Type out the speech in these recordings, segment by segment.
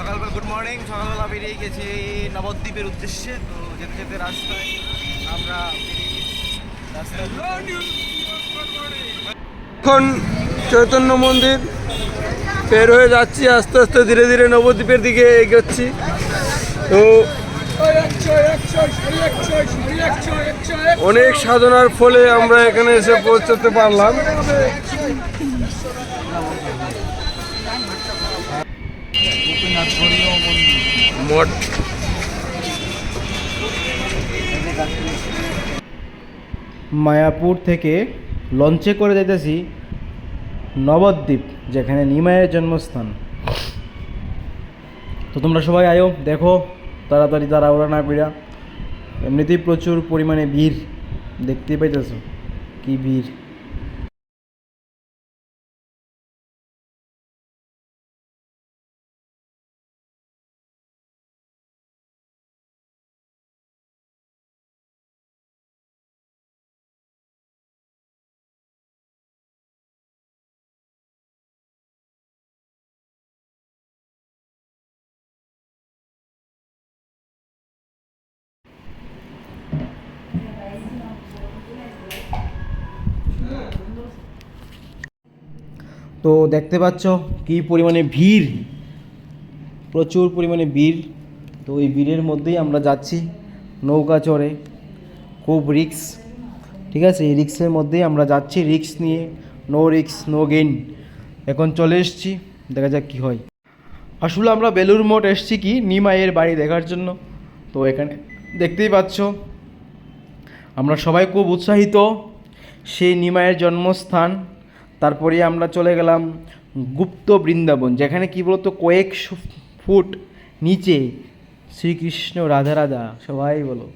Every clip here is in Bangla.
সকালবেলা গুড মর্নিং সকালবেলা বেরিয়ে গেছি নবদ্বীপের উদ্দেশ্যে। তো যেতে যেতে রাস্তায় আমরা এখন চৈতন্য মন্দির, বের হয়ে যাচ্ছি, আস্তে আস্তে ধীরে ধীরে নবদ্বীপের দিকে এগোচ্ছি। তো অনেক সাধনার ফলে আমরা এখানে এসে পৌঁছতে পারলাম। মঠ মায়াপুর থেকে লঞ্চে করে যেতেছি নবদ্বীপ যেখানে নিমায়ের জন্মস্থান। তো তোমরা সবাই আয়ো দেখো তাড়াতাড়ি তাড়াহুড়া না পিড়া। এমনিতেই প্রচুর পরিমাণে ভিড় দেখতেই পাইতেছো। কি ভিড়? তো দেখতে পাচ্ছ কি পরিমাণে ভিড়। প্রচুর পরিমাণে ভিড়। তো এই ভিড়ের মধ্যেই আমরা যাচ্ছি নৌকা চড়ে। খুব রিক্স, ঠিক আছে? এই রিক্সের মধ্যেই আমরা যাচ্ছি রিক্স নিয়ে। নো রিক্স, নো গেইন। এখন চলে এসছি, দেখা যাক কি হয়। আসলে আমরা বেলুর মঠ এসেছি কি? নিমাইয়ের বাড়ি দেখার জন্য। তো এখানে দেখতেই পাচ্ছ, আমরা সবাই খুব উৎসাহিত। সেই নিমায়ের জন্মস্থান। তারপরে আমরা চলে গেলাম গুপ্ত বৃন্দাবন, যেখানে কি বলতো, কয়েক ফুট নিচে শ্রীকৃষ্ণ রাধা রাধা, সবাই বলো।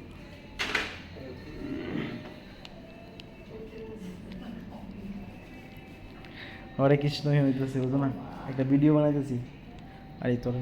হরে কৃষ্ণ হইতেছে, বুঝো না, একটা ভিডিও বানাইতেছি। আর এই তোর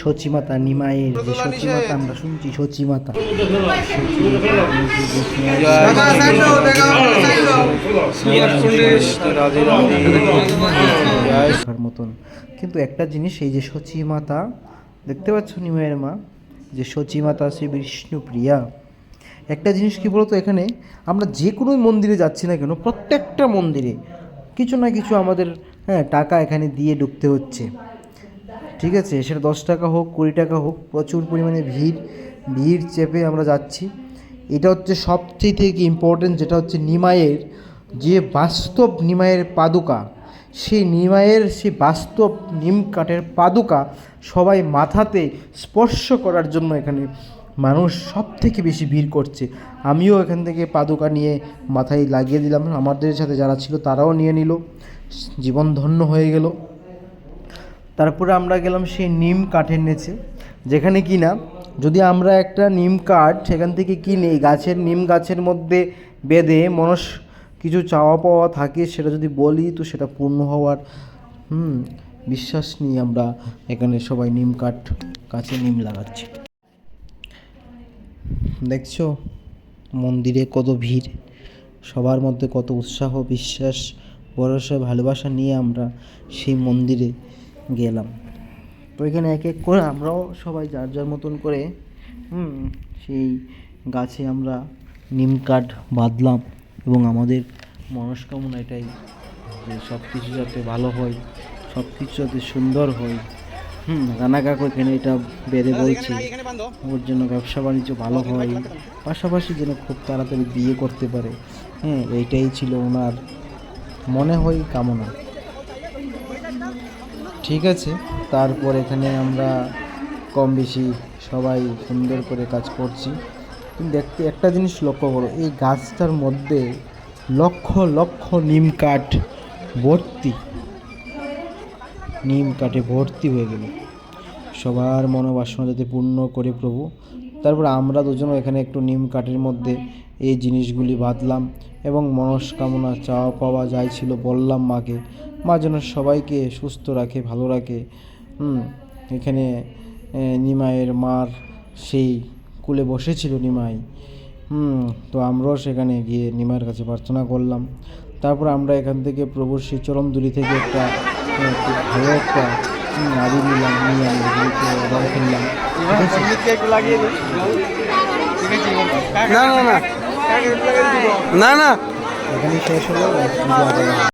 সচিমাতা নিমায়ের যে সচিমাতা আমরা শুনছি সচিমাতা। মতন। কিন্তু একটা জিনিস এই যে সচিমাতা দেখতে পাচ্ছ নিমায়ের মা? যে সচিমাতা শ্রী বিষ্ণুপ্রিয়া একটা জিনিস কি বলতো এখানে? আমরা যে কোনো মন্দিরে যাচ্ছি না কেন প্রত্যেকটা মন্দিরে কিছু না কিছু আমাদের হ্যাঁ টাকা এখানে দিয়ে ঢুকতে হচ্ছে। ঠিক আছে, সেটা দশ টাকা হোক, কুড়ি টাকা হোক, প্রচুর পরিমাণে ভিড় ভিড় চেপে আমরা যাচ্ছি। এটা হচ্ছে সবচেয়ে থেকে ইম্পর্টেন্ট যেটা হচ্ছে নিমায়ের যে বাস্তব নিমায়ের পাদুকা। সেই নিমায়ের সেই বাস্তব নিম কাঠের পাদুকা সবাই মাথাতে স্পর্শ করার জন্য এখানে মানুষ সব থেকে বেশি ভিড় করছে। আমিও এখান থেকে পাদুকা নিয়ে মাথায় লাগিয়ে দিলাম। আমাদের সাথে যারা ছিল তারাও নিয়ে নিল। জীবন ধন্য হয়ে গেল। তারপরে আমরা গেলাম সেই নিম কাঠের নিচে, যেখানে কি না যদি আমরা একটা নিম কাঠ সেখান থেকে কিনে গাছের নিম গাছের মধ্যে বেঁধে মনস কিছু চাওয়া পাওয়া থাকে, সেটা যদি বলি তো সেটা পূর্ণ হওয়ার, হুম, বিশ্বাস নিয়ে আমরা এখানে সবাই নিম কাঠ গাছে নিম লাগাচ্ছি। দেখছ? মন্দিরে কত ভিড়, সবার মধ্যে কত উৎসাহ, বিশ্বাস, ভরসা, ভালোবাসা নিয়ে আমরা সেই মন্দিরে গেলাম। তো এখানে এক এক করে আমরাও সবাই যার যার মতন করে হুম সেই গাছে আমরা নিম কাঠ বাঁধলাম এবং আমাদের মনস্কামনা এটাই যে সব কিছু যাতে ভালো হয় সব কিছু যাতে সুন্দর হয়। হুম রানা কাকু এখানে এটা বেড়ে বলছে ওর জন্য ব্যবসা বাণিজ্য ভালো হয়। পাশাপাশি যেন খুব তাড়াতাড়ি বিয়ে করতে পারে। হ্যাঁ এইটাই ছিল ওনার মনে হয় কামনা। ঠিক আছে। তারপর এখানে আমরা কম বেশি সবাই সুন্দর করে কাজ করছি। কিন্তু দেখতে একটা জিনিস লক্ষ্য করো, এই গাছটার মধ্যে লক্ষ লক্ষ নিম কাঠ ভর্তি। নিম কাঠে ভর্তি হয়ে গেল। সবার মনোবাসনা যাতে পূর্ণ করে প্রভু। তারপর আমরা দুজনও এখানে একটু নিম কাঠের মধ্যে এই জিনিসগুলি বাঁধলাম। এবং মনস্কামনা চাওয়া পাওয়া যাই ছিল বললাম মাকে। মা যেন সবাইকে সুস্থ রাখে ভালো রাখে। হুম এখানে নিমাইয়ের মার সেই কুলে বসেছিল নিমাই। হুম তো আমরাও সেখানে গিয়ে নিমাইয়ের কাছে প্রার্থনা করলাম। তারপর আমরা এখান থেকে প্রভুর সেই চরমদুলি থেকে একটা খুব ভালো একটা নাড়ি নিলাম নিয়ে আমি এগুলিকে রং করলাম একটু লাগিয়ে দিই না না না। না না।